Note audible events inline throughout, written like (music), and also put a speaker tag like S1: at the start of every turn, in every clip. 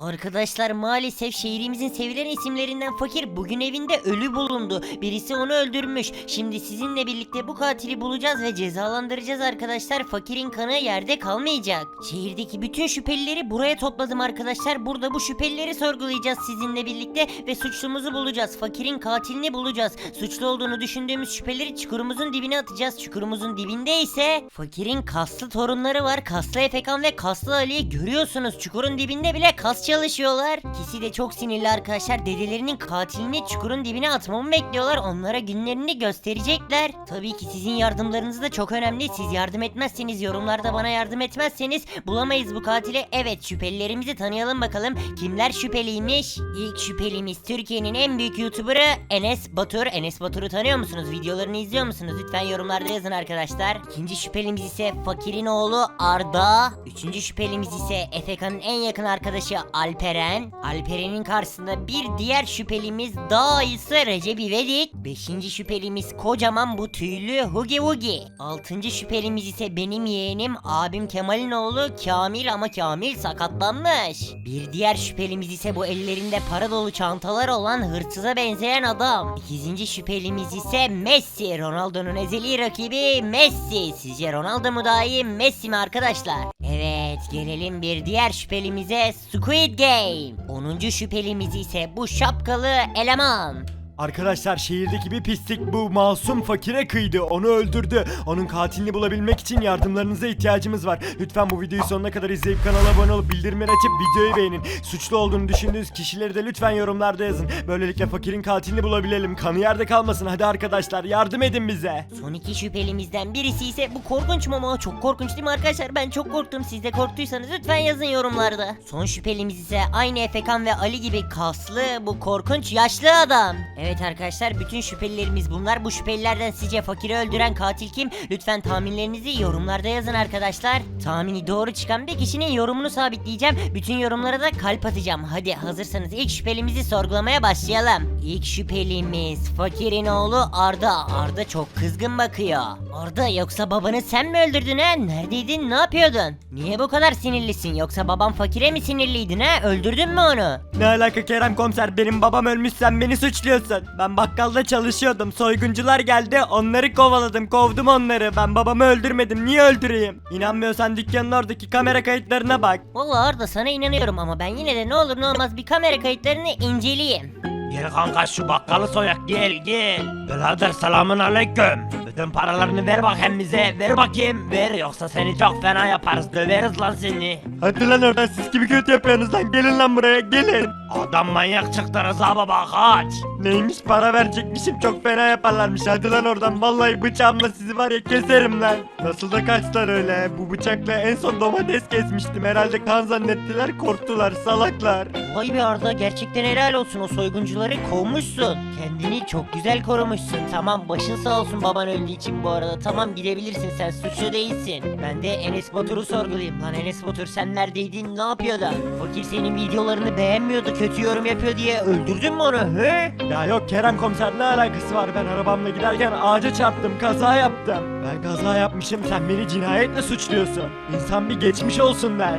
S1: Arkadaşlar maalesef şehrimizin sevilen isimlerinden fakir bugün evinde ölü bulundu. Birisi onu öldürmüş. Şimdi sizinle birlikte bu katili bulacağız ve cezalandıracağız arkadaşlar. Fakirin kanı yerde kalmayacak. Şehirdeki bütün şüphelileri buraya topladım arkadaşlar. Burada bu şüphelileri sorgulayacağız sizinle birlikte ve suçlumuzu bulacağız. Fakirin katilini bulacağız. Suçlu olduğunu düşündüğümüz şüpheleri çukurumuzun dibine atacağız. Çukurumuzun dibinde ise fakirin kaslı torunları var. Kaslı Efekan ve Kaslı Ali'yi görüyorsunuz. Çukurun dibinde bile kas çalışıyorlar. İkisi de çok sinirli arkadaşlar. Dedelerinin katilini çukurun dibine atmamı bekliyorlar. Onlara günlerini gösterecekler. Tabii ki sizin yardımlarınız da çok önemli. Siz yardım etmezseniz yorumlarda bana yardım etmezseniz bulamayız bu katili. Evet şüphelilerimizi tanıyalım bakalım. Kimler şüpheliymiş? İlk şüphelimiz Türkiye'nin en büyük YouTuber'ı Enes Batur. Enes Batur'u tanıyor musunuz? Videolarını izliyor musunuz? Lütfen yorumlarda yazın arkadaşlar. İkinci şüphelimiz ise Fakir'in oğlu Arda. Üçüncü şüphelimiz ise Efekan'ın en yakın arkadaşı Alperen. Alperen'in karşısında bir diğer şüphelimiz daha ayısı Recep İvedik. Beşinci şüphelimiz kocaman bu tüylü Hugi Hugi. Altıncı şüphelimiz ise benim yeğenim abim Kemal'in oğlu Kamil ama Kamil sakatlanmış. Bir diğer şüphelimiz ise bu ellerinde para dolu çantalar olan hırsıza benzeyen adam. İkinci şüphelimiz ise Messi. Ronaldo'nun ezeli rakibi Messi. Sizce Ronaldo mu daha iyi Messi mi arkadaşlar? Gelelim bir diğer şüphelimize Squid Game. 10. şüphelimiz ise bu şapkalı eleman.
S2: Arkadaşlar şehirdeki bir pislik bu masum fakire kıydı. Onu öldürdü. Onun katilini bulabilmek için yardımlarınıza ihtiyacımız var. Lütfen bu videoyu sonuna kadar izleyip kanala abone olup bildirimleri açıp videoyu beğenin. Suçlu olduğunu düşündüğünüz kişileri de lütfen yorumlarda yazın. Böylelikle fakirin katilini bulabilelim. Kanı yerde kalmasın. Hadi arkadaşlar yardım edin bize.
S1: Son iki şüphelimizden birisi ise bu korkunç mama. Çok korkunç değil mi arkadaşlar? Ben çok korktum. Siz de korktuysanız lütfen yazın yorumlarda. Son şüphelimiz ise aynı Efekan ve Ali gibi kaslı bu korkunç yaşlı adam. Evet arkadaşlar bütün şüphelilerimiz bunlar. Bu şüphelilerden sizce fakiri öldüren katil kim? Lütfen tahminlerinizi yorumlarda yazın arkadaşlar. Tahmini doğru çıkan bir kişinin yorumunu sabitleyeceğim. Bütün yorumlara da kalp atacağım. Hadi hazırsanız ilk şüphelimizi sorgulamaya başlayalım. İlk şüphelimiz fakirin oğlu Arda. Arda çok kızgın bakıyor. Arda yoksa babanı sen mi öldürdün ha? Neredeydin ne yapıyordun? Niye bu kadar sinirlisin? Yoksa babam fakire mi sinirliydin ha? Öldürdün mü onu?
S2: Ne alaka Kerem komiser benim babam ölmüş sen beni suçluyorsun. Ben bakkalda çalışıyordum soyguncular geldi onları kovaladım kovdum onları ben babamı öldürmedim niye öldüreyim? İnanmıyorsan dükkanın oradaki kamera kayıtlarına bak.
S1: Vallahi Arda sana inanıyorum ama ben yine de ne olur ne olmaz bir kamera kayıtlarını inceleyeyim.
S3: Gel kanka şu bakkalı soyak gel gel. Birader selamun aleyküm. Bütün paralarını ver bakayım bize. Ver bakayım. Ver yoksa seni çok fena yaparız. Döveriz lan seni.
S2: Hadi lan oradan siz gibi kötü yapıyorsunuz lan gelin lan buraya gelin.
S3: Adam manyak çıktı Rıza baba kaç.
S2: Neymiş para verecekmişim çok fena yaparlarmış hadi lan oradan vallahi bıçağımla sizi var ya keserim lan. Nasıl da kaçtılar öyle bu bıçakla en son domates kesmiştim herhalde kan zannettiler korktular salaklar.
S1: Vay be Arda gerçekten helal olsun o soyguncuları kovmuşsun. Kendini çok güzel korumuşsun. Tamam başın sağ olsun baban öldüğü için bu arada. Tamam gidebilirsin sen suçlu değilsin. Ben de Enes Batur'u sorgulayayım. Lan Enes Batur sen neredeydin ne yapıyordun? Fakir senin videolarını beğenmiyordu kötü yorum yapıyor diye öldürdün mü onu he?
S2: Ya yok Kerem komiser ne alakası var ben arabamla giderken ağaca çarptım kaza yaptım. Ben kaza yapmışım sen beni cinayetle suçluyorsun. İnsan bir geçmiş olsun der.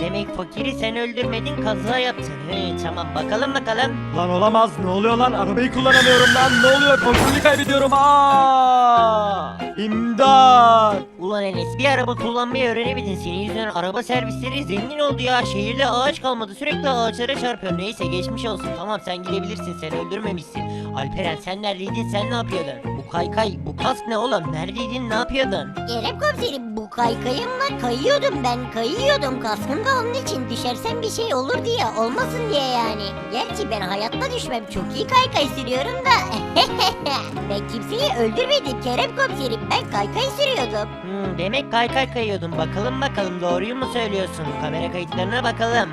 S1: Demek fakiri sen öldürmedin kaza yaptın. He, tamam bakalım bakalım.
S2: Lan olamaz ne oluyor lan arabayı kullanamıyorum lan ne oluyor kontrolü kaybediyorum aa İmdat
S1: Ulan Enes bir araba kullanmayı öğrenemedin. Senin yüzünden araba servisleri zengin oldu ya. Şehirde ağaç kalmadı. Sürekli ağaçlara çarpıyor. Neyse geçmiş olsun. Tamam sen gidebilirsin. Sen öldürmemişsin. Alperen sen neredeydin? Sen ne yapıyordun? Bu kaykay, bu kask ne oğlum? Neredeydin? Ne yapıyordun?
S4: Kerem komiserim bu kaykayımla kayıyordum ben kayıyordum kaskım da onun için düşersem bir şey olur diye olmasın diye yani. Gerçi ben hayatta düşmem çok iyi kaykay sürüyorum da. (laughs) ben kimseyi öldürmedim Kerem komiserim ben kaykay sürüyordum.
S1: Hmm, demek kaykay kayıyordun. Bakalım bakalım doğruyu mu söylüyorsun? Kamera kayıtlarına bakalım.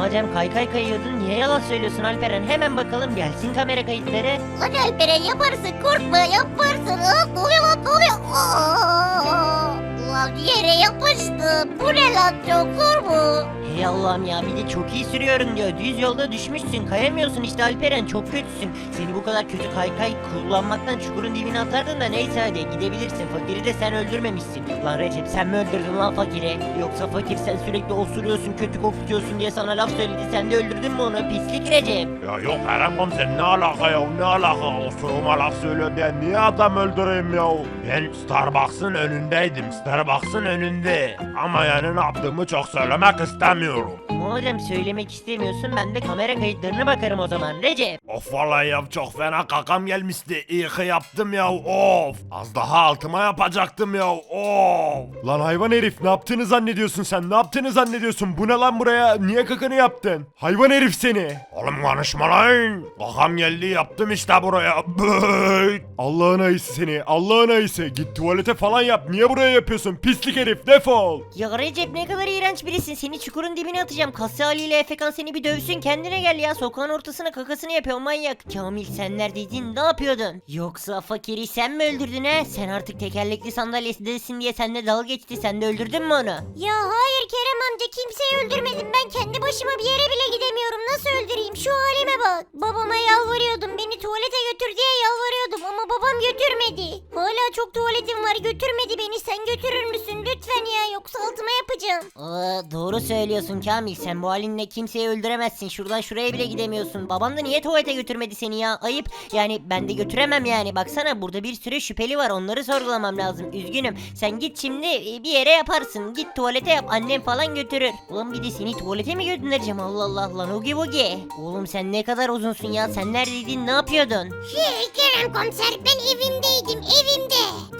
S1: Madem kaykay kayıyordun niye yalan söylüyorsun Alperen? Hemen bakalım gelsin kamera kayıtları.
S4: Lan Alperen yaparsın korkma yaparsın. Aa, ne oluyor lan oluyor? Aa, yere yapıştı. Bu ne lan çok zor bu.
S1: Hay Allah'ım ya bir de çok iyi sürüyorum diyor. Düz yolda düşmüşsün kayamıyorsun işte Alperen çok kötüsün. Seni bu kadar kötü kaykay kullanmaktan çukurun dibine atardın da neyse hadi gidebilirsin. Fakiri de sen öldürmemişsin. Lan Recep sen mi öldürdün lan fakiri? Yoksa fakir sen sürekli osuruyorsun kötü kokutuyorsun diye sana laf söyledi sen de öldürdün mü onu pislik Recep.
S3: Ya yok Kerem komiser ne alaka ya ne alaka osuruma laf söylüyor diye niye adam öldüreyim ya? Ben Starbucks'ın önündeydim Starbucks'ın önünde. Ama yani ne yaptığımı çok söylemek istemiyorum. funeral.
S1: Madem söylemek istemiyorsun ben de kamera kayıtlarına bakarım o zaman Recep.
S3: Of vallahi ya çok fena kakam gelmişti. İyi ki yaptım ya of. Az daha altıma yapacaktım ya of.
S2: Lan hayvan herif ne yaptığını zannediyorsun sen? Ne yaptığını zannediyorsun? Bu ne lan buraya? Niye kakanı yaptın? Hayvan herif seni.
S3: Oğlum konuşma lan. Kakam geldi yaptım işte buraya. Büyük.
S2: Allah'ın ayısı seni. Allah'ın ayısı. Git tuvalete falan yap. Niye buraya yapıyorsun? Pislik herif defol.
S1: Ya Recep ne kadar iğrenç birisin. Seni çukurun dibine atacağım. Kasya Ali ile Efekan seni bir dövsün. Kendine gel ya. Sokağın ortasına kakasını yapıyor manyak. Kamil sen neredeydin? Ne yapıyordun? Yoksa fakiri sen mi öldürdün he? Sen artık tekerlekli sandalyesindesin diye seninle dalga geçti. Sen de öldürdün mü onu?
S4: Ya hayır Kerem amca kimseyi öldürmedim. Ben kendi başıma bir yere bile gidemiyorum. Nasıl öldüreyim? Şu halime bak. Babama yalvarıyordum. Beni tuvalete götür diye yalvarıyordum ama babam götürmedi. Hala çok tuvaletim var. Götürmedi beni. Sen götürür müsün? Lütfen ya. Yoksa altıma yapacağım.
S1: Aa, doğru söylüyorsun Kamil. Sen bu halinle kimseyi öldüremezsin. Şuradan şuraya bile gidemiyorsun. Babam da niye tuvalete götürmedi seni ya? Ayıp. Yani ben de götüremem yani. Baksana burada bir sürü şüpheli var. Onları sorgulamam lazım. Üzgünüm. Sen git şimdi e, bir yere yaparsın. Git tuvalete yap. Annem falan götürür. Ulan bir de seni tuvalete mi göndereceğim? Allah Allah lan Ogi Bogi. Oğlum sen ne kadar uzunsun ya. Sen neredeydin? Ne yapıyordun?
S4: Şey Kerem komiser ben evimdeydim. Evimde.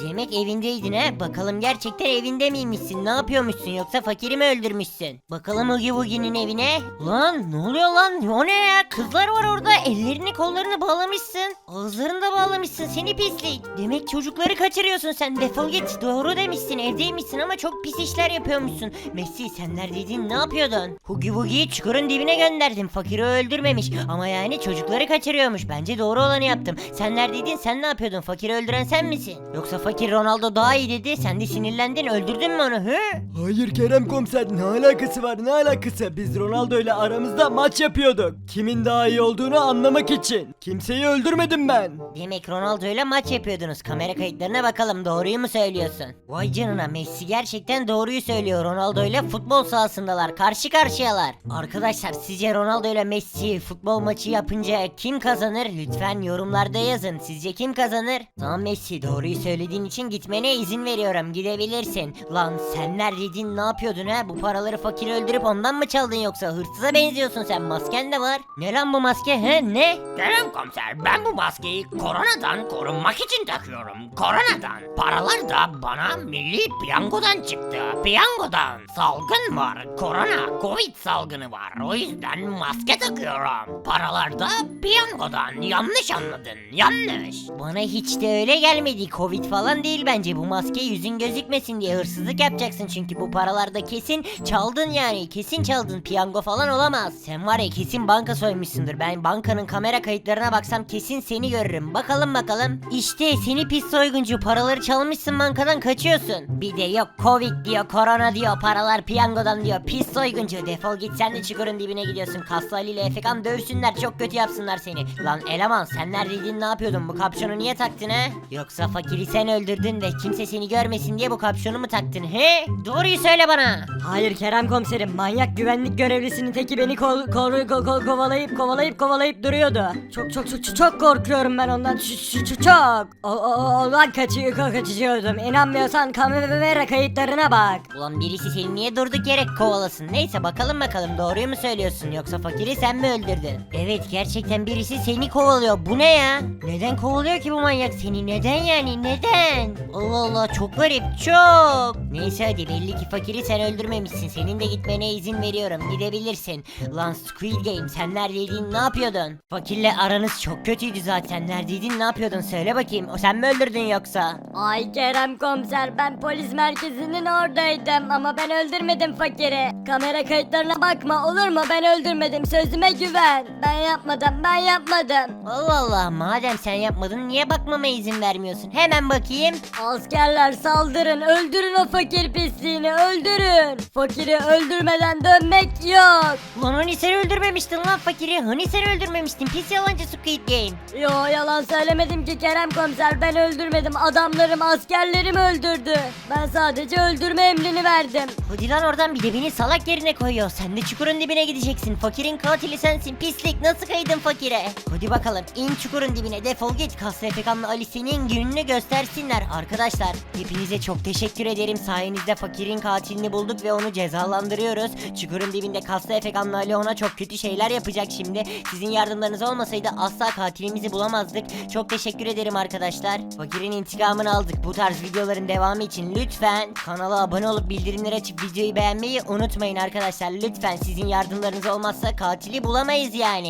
S1: Demek evindeydin ha? Bakalım gerçekten evinde miymişsin? Ne yapıyormuşsun yoksa fakiri mi öldürmüşsün? Bakalım Oogie Boogie'nin evine. Lan ne oluyor lan? O ne ya? Kızlar var orada. Ellerini kollarını bağlamışsın. Ağızlarını da bağlamışsın seni pislik. Demek çocukları kaçırıyorsun sen. Defol git. Doğru demişsin. Evdeymişsin ama çok pis işler yapıyormuşsun. Messi sen neredeydin? Ne yapıyordun? Oogie Boogie'yi çukurun dibine gönderdim. Fakiri öldürmemiş. Ama yani çocukları kaçırıyormuş. Bence doğru olanı yaptım. Sen neredeydin? Sen ne yapıyordun? Fakiri öldüren sen misin? Yoksa fakir Ronaldo daha iyi dedi. Sen de sinirlendin. Öldürdün mü onu? Hı?
S2: Hayır Kerem komiser ne alakası var ne alakası? Biz Ronaldo ile aramızda maç yapıyorduk. Kimin daha iyi olduğunu anlamak için. Kimseyi öldürmedim ben.
S1: Demek Ronaldo ile maç yapıyordunuz. Kamera kayıtlarına bakalım doğruyu mu söylüyorsun? Vay canına Messi gerçekten doğruyu söylüyor. Ronaldo ile futbol sahasındalar. Karşı karşıyalar. Arkadaşlar sizce Ronaldo ile Messi futbol maçı yapınca kim kazanır? Lütfen yorumlarda yazın. Sizce kim kazanır? Tamam Messi doğruyu söylediğin için gitmene izin veriyorum. Gidebilirsin. Lan sen neredeydin? Ne yapıyordun ha? Bu paraları fakir öldürüp ondan mı çaldın yoksa? Hırsıza benziyorsun sen. Masken de var. Ne lan bu maske? He ne?
S3: Kerem komiser ben bu maskeyi koronadan korunmak için takıyorum. Koronadan. Paralar da bana milli piyangodan çıktı. Piyangodan. Salgın var. Korona, covid salgını var. O yüzden maske takıyorum. Paralar da piyangodan. Yanlış anladın. Yanlış.
S1: Bana hiç de öyle gelmedi. Covid falan değil bence. Bu maske yüzün gözükmesin diye hırsızlık yapacaksın çünkü bu paralarda kesin çaldın yani. Kesin çaldın. Piyango falan olamaz. Sen var ya kesin banka soymuşsundur. Ben bankanın kamera kayıtlarına baksam kesin seni görürüm. Bakalım bakalım. İşte seni pis soyguncu. Paraları çalmışsın bankadan kaçıyorsun. Bir de yok Covid diyor, korona diyor, paralar piyangodan diyor. Pis soyguncu. Defol git sen de çukurun dibine gidiyorsun. Kaslı Ali ile Efekan dövsünler. Çok kötü yapsınlar seni. Lan eleman sen neredeydin ne yapıyordun? Bu kapşonu niye taktın he? Yoksa fakiri sen öldürdün ve kimse seni görmesin diye bu kapşonu mu taktın he? Doğruyu söyle bana.
S5: Hayır Kerem komiserim manyak güvenlik görevlisinin teki beni kol, kol, kol- kol- kovalayıp kovalayıp kovalayıp duruyordu. Çok çok çok çok korkuyorum ben ondan Ç- ç- çok. O, o, ondan kaçıyor kaçıyordum. İnanmıyorsan kamera kayıtlarına bak.
S1: Ulan birisi seni niye durduk yere kovalasın? Neyse bakalım bakalım doğruyu mu söylüyorsun yoksa fakiri sen mi öldürdün? Evet gerçekten birisi seni kovalıyor. Bu ne ya? Neden kovalıyor ki bu manyak seni? Neden yani? Neden? Allah Allah çok garip çok. Neyse hadi belli ki fakiri sen öldürmemişsin. Senin de gitmene izin veriyorum. Gidebilirsin. Lan Squid Game sen neredeydin? Ne yapıyordun? Fakirle aranız çok kötüydü zaten. Neredeydin? Ne yapıyordun? Söyle bakayım. O sen mi öldürdün yoksa?
S5: Ay Kerem komiser ben polis merkezinin oradaydım ama ben öldürmedim fakiri. Kamera kayıtlarına bakma olur mu ben öldürmedim sözüme güven. Ben yapmadım ben yapmadım.
S1: Allah Allah madem sen yapmadın niye bakmama izin vermiyorsun? Hemen bakayım.
S5: Askerler saldırın öldürün o fakir pisliğini öldürün. Fakiri öldürmeden dön dönmek yok.
S1: Lan hani sen öldürmemiştin lan fakiri. Hani sen öldürmemiştin pis yalancı Squid Game.
S5: Yo yalan söylemedim ki Kerem komiser ben öldürmedim adamlarım askerlerim öldürdü. Ben sadece öldürme emrini verdim.
S1: Hadi lan oradan bir de beni salak yerine koyuyor. Sen de çukurun dibine gideceksin. Fakirin katili sensin. Pislik nasıl kaydın fakire? Hadi bakalım in çukurun dibine defol git. Kaslı Efekan'la Ali senin gününü göstersinler. Arkadaşlar hepinize çok teşekkür ederim. Sayenizde fakirin katilini bulduk ve onu cezalandırıyoruz. Çukurun dibinde Kaslı Efekan'la Ali ona çok kötü şeyler yapacak şimdi. Sizin yardımlarınız olmasaydı asla katilimizi bulamazdık. Çok teşekkür ederim arkadaşlar. Fakirin intikamını aldık. Bu tarz videoların devamı için lütfen kanala abone olup bildirimleri açıp videoyu beğenmeyi unutmayın arkadaşlar. Lütfen sizin yardımlarınız olmazsa katili bulamayız yani.